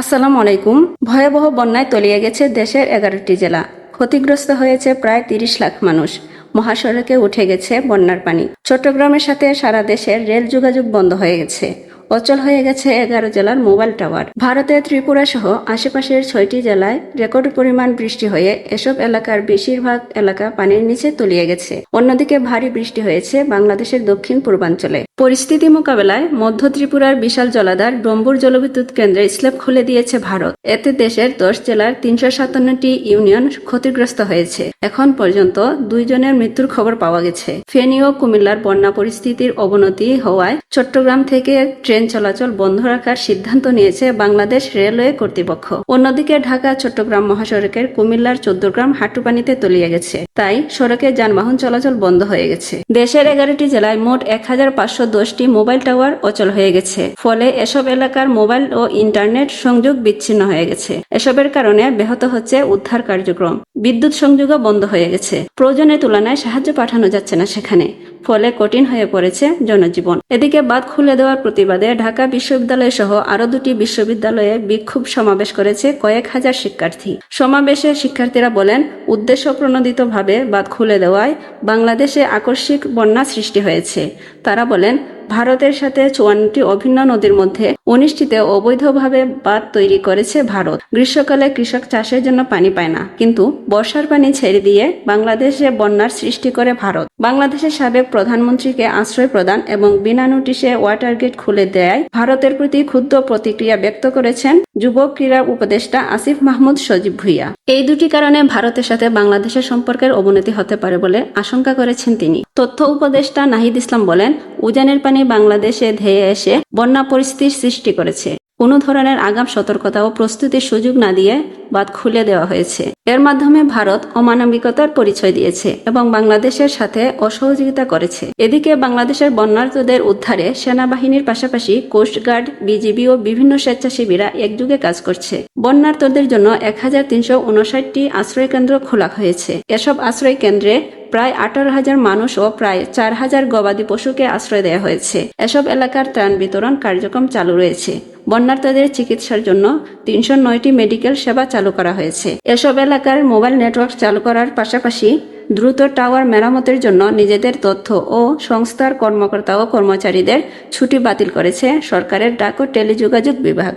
আসসালামু আলাইকুম। ভয়াবহ বন্যায় তলিয়ে গেছে দেশের এগারোটি জেলা। ক্ষতিগ্রস্ত হয়েছে প্রায় তিরিশ লাখ মানুষ। মহাসড়কে উঠে গেছে বন্যার পানি। চট্টগ্রামের সাথে সারা দেশের রেল যোগাযোগ বন্ধ হয়ে গেছে। অচল হয়ে গেছে এগারো জেলার মোবাইল টাওয়ার। ভারতের ত্রিপুরা সহ আশেপাশের ছয়টি জেলায় রেকর্ড পরিমাণ বৃষ্টি হয়ে এসব এলাকার বেশিরভাগ এলাকা পানির নিচে তলিয়ে গেছে। অন্যদিকে ভারী বৃষ্টি হয়েছে বাংলাদেশের দক্ষিণ পূর্বাঞ্চলে। পরিস্থিতি মোকাবেলায় মধ্য ত্রিপুরার বিশাল জলাধার ডম্বুর জলবিদ্যুৎ কেন্দ্রে স্ল্যাব খুলে দিয়েছে ভারত। এতে দেশের দশ জেলার তিনশো সাতান্নটি ইউনিয়ন ক্ষতিগ্রস্ত হয়েছে। এখন পর্যন্ত দুইজনের মৃত্যুর খবর পাওয়া গেছে। ফেনী ও কুমিল্লার বন্যা পরিস্থিতির অবনতি হওয়ায় চট্টগ্রাম থেকে ট্রেন চলাচল বন্ধ রাখার সিদ্ধান্ত নিয়েছে বাংলাদেশ রেলওয়ে কর্তৃপক্ষ। অন্যদিকে ঢাকা, চট্টগ্রাম মহাসড়কের কুমিল্লার চোদ্দগ্রাম হাঁটুপানিতে তলিয়ে গেছে। তাই সড়কে যানবাহন চলাচল বন্ধ হয়ে গেছে। দেশের এগারোটি জেলায় মোট এক হাজার পাঁচশো দশটি মোবাইল টাওয়ার অচল হয়ে গেছে। ফলে এসব এলাকার মোবাইল ও ইন্টারনেট সংযোগ বিচ্ছিন্ন হয়ে গেছে। এসবের কারণে ব্যাহত হচ্ছে উদ্ধার কার্যক্রম। বিদ্যুৎ সংযোগও বন্ধ হয়ে গেছে। প্রয়োজনের তুলনায় সাহায্য পাঠানো যাচ্ছে না সেখানে। ফলে কঠিন হয়ে পড়েছে জনজীবন। এদিকে বাদ খুলে দেওয়ার প্রতিবাদে ঢাকা বিশ্ববিদ্যালয় সহ আরও দুটি বিশ্ববিদ্যালয়ে বিক্ষোভ সমাবেশ করেছে কয়েক হাজার শিক্ষার্থী। সমাবেশে শিক্ষার্থীরা বলেন উদ্দেশ্য প্রণোদিতভাবে বাদ খুলে দেওয়ায় বাংলাদেশে আকস্মিক বন্যা সৃষ্টি হয়েছে। তারা বলেন ভারতের সাথে চুয়ান্নটি অভিন্ন নদীর মধ্যে উনিশটিতে অবৈধভাবে বাঁধ তৈরি করেছে ভারত। গ্রীষ্মকালে কৃষক চাষের জন্য পানি পায় না, কিন্তু বর্ষার পানি ছেড়ে দিয়ে বাংলাদেশে বন্যার সৃষ্টি করে ভারত। বাংলাদেশের সাবেক প্রধানমন্ত্রীকে আশ্রয় প্রদান এবং বিনা নোটিশে ওয়াটার গেট খুলে দেয় ভারতের প্রতি ক্ষুদ্র প্রতিক্রিয়া ব্যক্ত করেছেন যুব ক্রীড়া উপদেষ্টা আসিফ মাহমুদ সজীব ভুইয়া। এই দুটি কারণে ভারতের সাথে বাংলাদেশের সম্পর্কের অবনতি হতে পারে বলে আশঙ্কা করেছেন তিনি। তথ্য উপদেষ্টা নাহিদ ইসলাম বলেন উজানের পানি বাংলাদেশে ধেয়ে এসে বন্যা পরিস্থিতির সৃষ্টি করেছে। কোনো ধরনের আগাম সতর্কতা ও প্রস্তুতির সুযোগ না দিয়ে বাদ খুলে দেওয়া হয়েছে। এর মাধ্যমে ভারত অমানবিকতার পরিচয় দিয়েছে এবং বাংলাদেশের সাথে অসহযোগিতা করেছে। এদিকে বাংলাদেশের বন্যার্তদের উদ্ধারে সেনাবাহিনীর পাশাপাশি কোস্টগার্ড বিজিবি ও বিভিন্ন স্বেচ্ছাসেবীরা একযুগে কাজ করছে। বন্যার্তদের জন্য এক হাজার তিনশো উনষাটটি আশ্রয় কেন্দ্র খোলা হয়েছে। এসব আশ্রয় কেন্দ্রে প্রায় আঠারো হাজার মানুষ ও প্রায় চার হাজার গবাদি পশুকে আশ্রয় দেওয়া হয়েছে। এসব এলাকার ত্রাণ বিতরণ কার্যক্রম চালু রয়েছে। বন্যার্তদের চিকিৎসার জন্য তিনশো নয়টি মেডিকেল সেবা চালু করা হয়েছে। এসব এলাকার মোবাইল নেটওয়ার্ক চালু করার পাশাপাশি দ্রুত টাওয়ার মেরামতের জন্য নিজেদের তথ্য ও সংস্থার কর্মকর্তা ও কর্মচারীদের ছুটি বাতিল করেছে সরকারের ডাক ও টেলিযোগাযোগ বিভাগ।